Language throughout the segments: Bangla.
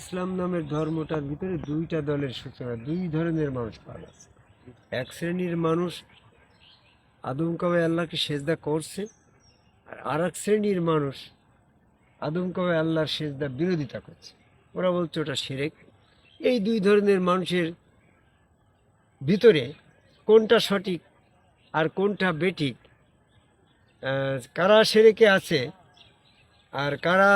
ইসলাম নামের ধর্মটার ভিতরে দুইটা দলের সূচনা, দুই ধরনের মানুষ পাওয়া যাচ্ছে এক শ্রেণির মানুষ আদম কবে আল্লাহকে সেজদা করছে, আর আর এক শ্রেণির মানুষ আদম কবে আল্লাহর সেজদা বিরোধিতা করছে। ওরা বলছে ওটা সেরেক এই দুই ধরনের মানুষের ভিতরে কোনটা সঠিক আর কোনটা বেঠিক কারা সেরেকে আছে আর কারা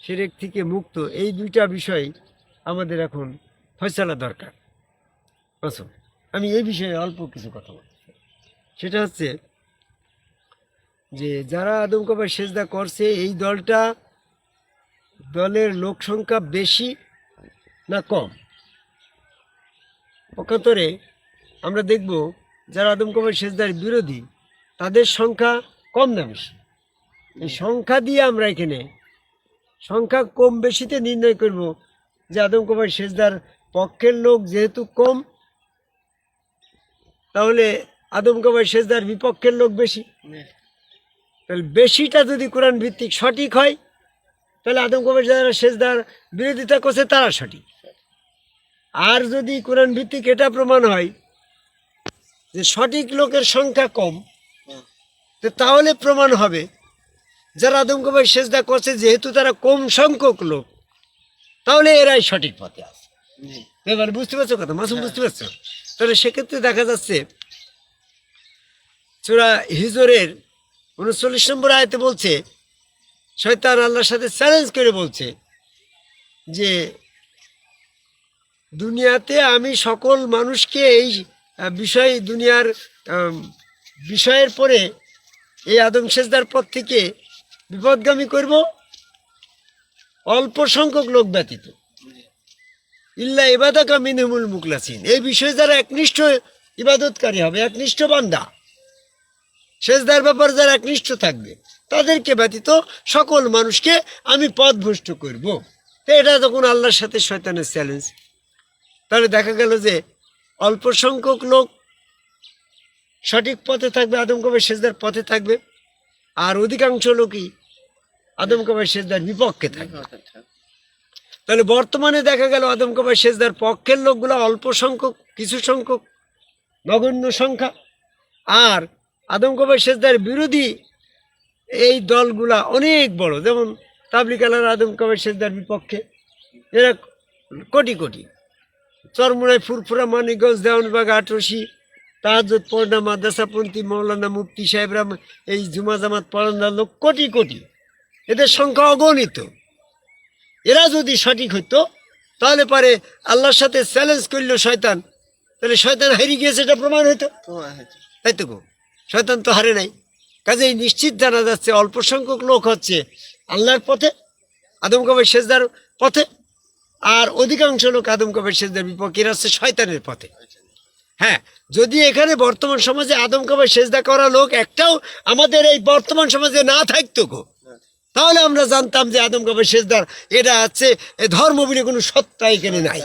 সেরেক থেকে মুক্ত, এই দুইটা বিষয় আমাদের এখন ফয়সালা দরকার। বুঝছ আমি এই বিষয়ে অল্প কিছু কথা বলতে। সেটা হচ্ছে যে, যারা আদম কবার সেজদা করছে, এই দলটা দলের লোক সংখ্যা বেশি না কম? পক্ষান্তরে আমরা দেখব যারা আদম কবার সেজদার বিরোধী, তাদের সংখ্যা কম না বেশি। এই সংখ্যা দিয়ে আমরা এখানে সংখ্যা কম বেশিতে নির্ণয় করব। যে আদম কবার সেজদার পক্ষের লোক যেহেতু কম, তাহলে আদম কবার সেজদার বিপক্ষের লোক বেশি। তাহলে বেশিটা যদি কোরআন ভিত্তিক সঠিক হয়, তাহলে আদম কবার যারা সেজদার বিরোধিতা করছে তারা সঠিক। আর যদি কোরআন ভিত্তিক এটা প্রমাণ হয় যে সঠিক লোকের সংখ্যা কম তাহলে প্রমাণ হবে যারা আদম কবার সেজদা করছে যেহেতু তারা কম সংখ্যক লোক তাহলে এরাই সঠিক পথে আছে। এবার বুঝতে পারছ কথা? মাসুম বুঝতে পারছ? তাহলে সেক্ষেত্রে দেখা যাচ্ছে চূড়া হিজরের উনচল্লিশ নম্বর আয়তে বলছে শয়তান আল্লাহর সাথে চ্যালেঞ্জ করে বলছে যে দুনিয়াতে আমি সকল মানুষকে এই বিষয় দুনিয়ার বিষয়ের পরে এই আদম সেজদার পথ থেকে বিপদগামী করব। অল্প সংখ্যক লোক ব্যতীত। ইল্লা ইবাদাকা মিনহুমুল মুকলাসিন এই বিষয়ে যারা একনিষ্ঠ ইবাদতকারী হবে, একনিষ্ঠ বান্দা, সেজদার ব্যাপার যারা একনিষ্ঠ থাকবে, তাদেরকে ব্যতীত সকল মানুষকে আমি পথভ্রষ্ট করব। তো এটা যখন আল্লাহর সাথে শয়তানের চ্যালেঞ্জ তাহলে দেখা গেল যে অল্প সংখ্যক লোক সঠিক পথে থাকবে আদম কবে সেজদার পথে থাকবে, আর অধিকাংশ লোকই আদম কবে সেজদার বিপক্ষে থাকে। তাহলে বর্তমানে দেখা গেল আদম কবাই সেজদার পক্ষের লোকগুলো অল্প সংখ্যক কিছু সংখ্যক নগণ্য সংখ্যা। আর আদম কবাই সেজদার বিরোধী এই দলগুলা অনেক বড়। যেমন তাবলিক আলার আদম কবাই সেজদার বিপক্ষে। এরা কোটি কোটি। চরমুড়াই ফুরফুরা মানিকগঞ্জ দেওয়ানবাগ আটরশি তাহাজত পড়না মাদ্রাসাপন্থী মৌলানা মুফতি সাহেবরা এই জুমা জামাত পড়ানোর লোক কোটি কোটি। এদের সংখ্যা অগণিত। এরা যদি সঠিক হইতো, তাহলে পারে আল্লাহর সাথে চ্যালেঞ্জ করল শয়তান। তাহলে শয়তান হারিয়ে গিয়েছে এটা প্রমাণ হইতো। তাই তো শয়তান তো হারে নাই। কাজেই নিশ্চিত জানা যাচ্ছে অল্প সংখ্যক লোক হচ্ছে আল্লাহর পথে, আদম কবের সেজদার পথে, আর অধিকাংশ লোক আদম কবের সেজদার বিপক্ষে। হচ্ছে শয়তানের পথে। হ্যাঁ যদি এখানে বর্তমান সমাজে আদম কবের সেজদা করা লোক একটাও আমাদের এই বর্তমান সমাজে না থাকতো গো তাহলে আমরা জানতাম যে আদম কবের সেজদার এটা আছে ধর্ম বলে কোনো সত্তা এখানে নাই।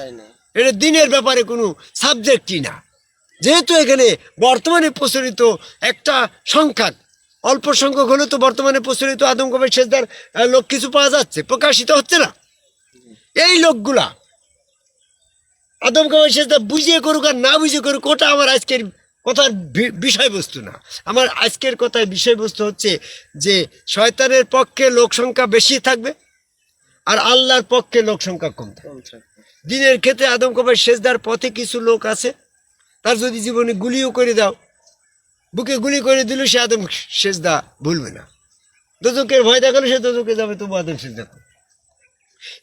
এটা দিনের ব্যাপারে কোনো সাবজেক্টই না। যেহেতু এখানে বর্তমানে প্রচলিত একটা সংখ্যা অল্প সংখ্যক হলে তো বর্তমানে প্রচলিত আদম সেজদার আহ, লোক কিছু পাওয়া যাচ্ছে প্রকাশিত হচ্ছে না। এই লোকগুলা আদম কবের সেজদা বুঝিয়ে করুক আর না বুঝিয়ে করুক ওটা আমার আজকের কথার বিষয়বস্তু না। আমার আজকের কথায় বিষয়বস্তু হচ্ছে যে শয়তানের পক্ষে লোক সংখ্যা বেশি থাকবে আর আল্লাহর পক্ষে লোক সংখ্যা কম থাকবে। দিনের ক্ষেত্রে আদম কবার সেজদার পথে কিছু লোক আছে তার যদি জীবনে গুলিও করে দাও বুকে গুলি করে দিল সে আদম সেজদা ভুলবে না। দোজকের ভয় দেখাল সে দোজকে যাবে তবু আদম সেজদা করবে।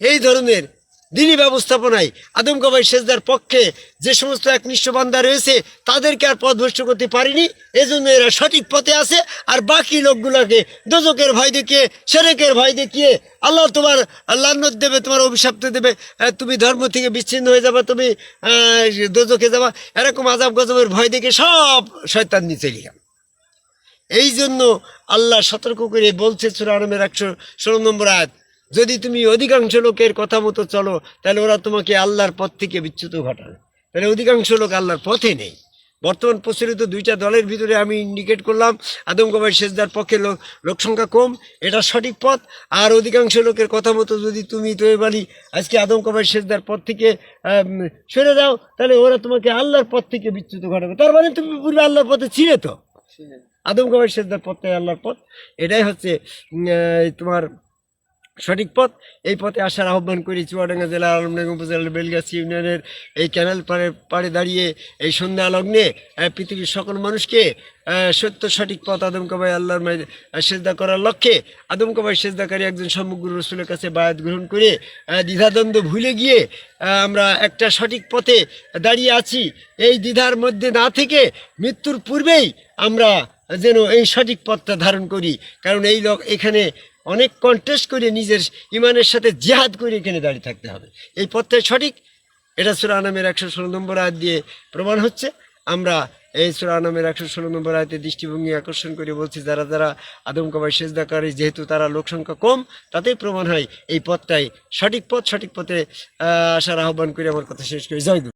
এই ধরনের দিনী ব্যবস্থাপনায় আদম কবাই সেজদার পক্ষে যে সমস্ত একনিষ্ঠ বান্দা রয়েছে, তাদেরকে আর পথ পথভ্রষ্ট করতে পারিনি। এজন্য এরা সঠিক পথে আছে, আর বাকি লোকগুলোকে দোজকের ভয় দেখিয়ে, সেরেকের ভয় দেখিয়ে আল্লাহ তোমার লান্নত দেবে, তোমার অভিশাপ্ত দেবে তুমি ধর্ম থেকে বিচ্ছিন্ন হয়ে যাবে, তুমি দোজকে যাবা। এরকম আজাব গজবের ভয় দেখে সব শয়তান নিচে লিখা এই জন্য আল্লাহ সতর্ক করে বলছে সুরা আলমের একশো ষোলো নম্বর আয়াত যদি তুমি অধিকাংশ লোকের কথা মতো চলো তাহলে ওরা তোমাকে আল্লাহর পথ থেকে বিচ্যুত ঘটাবে। তাহলে অধিকাংশ লোক আল্লাহর পথে নেই। বর্তমান প্রচলিত দুইটা দলের ভিতরে আমি ইন্ডিকেট করলাম আদমকবাই সেজদার পক্ষে লোক লোক সংখ্যা কম এটা সঠিক পথ। আর অধিকাংশ লোকের কথা মতো যদি তুমি তৈরি বালি আজকে আদমকবাই সেজদার পথ থেকে সরে যাও তাহলে ওরা তোমাকে আল্লাহর পথ থেকে বিচ্যুত ঘটাবে। তার মানে তুমি পূর্বে আল্লাহর পথে ছিলে তো? আদমকবাই সেজদার পথটাই আল্লাহর পথ। এটাই হচ্ছে তোমার সঠিক পথ, এই পথে আসার আহ্বান করি চুয়াডাঙ্গা জেলার আলমডাঙ্গা উপজেলার বেলগাছি ইউনিয়নের এই ক্যানেল পাড়ে পাড়ে দাঁড়িয়ে এই সন্ধ্যা লগ্নে পৃথিবীর সকল মানুষকে সত্য সঠিক পথ আদমকাবাই আল্লাহর মাঝে সেজদা করার লক্ষ্যে আদমকাবাই সেজদাকারী একজন সমগ্র রসুলের কাছে বায়াত গ্রহণ করে দ্বিধাদ্বন্দ্ব ভুলে গিয়ে আমরা একটা সঠিক পথে দাঁড়িয়ে আছি। এই দ্বিধার মধ্যে না থেকে মৃত্যুর পূর্বেই আমরা যেন এই সঠিক পথটা ধারণ করি। কারণ এই লোক এখানে অনেক কন্টেস্ট করে নিজের ইমানের সাথে জেহাদ করে এখানে দাঁড়িয়ে থাকতে হবে। এই পথটাই সঠিক? এটা সুরা নামের একশো ষোলো নম্বর আয় দিয়ে প্রমাণ হচ্ছে। আমরা এই সুরা নামের একশো ষোলো নম্বর আয়তে দৃষ্টিভঙ্গি আকর্ষণ করে বলছি, যারা যারা আদমকাবাই সেজদাকারী যেহেতু তারা লোক সংখ্যা কম, তাতেই প্রমাণ হয় এই পথটাই সঠিক পথ, সঠিক পথে আসার আহ্বান করে আমার কথা শেষ করি। গুরু।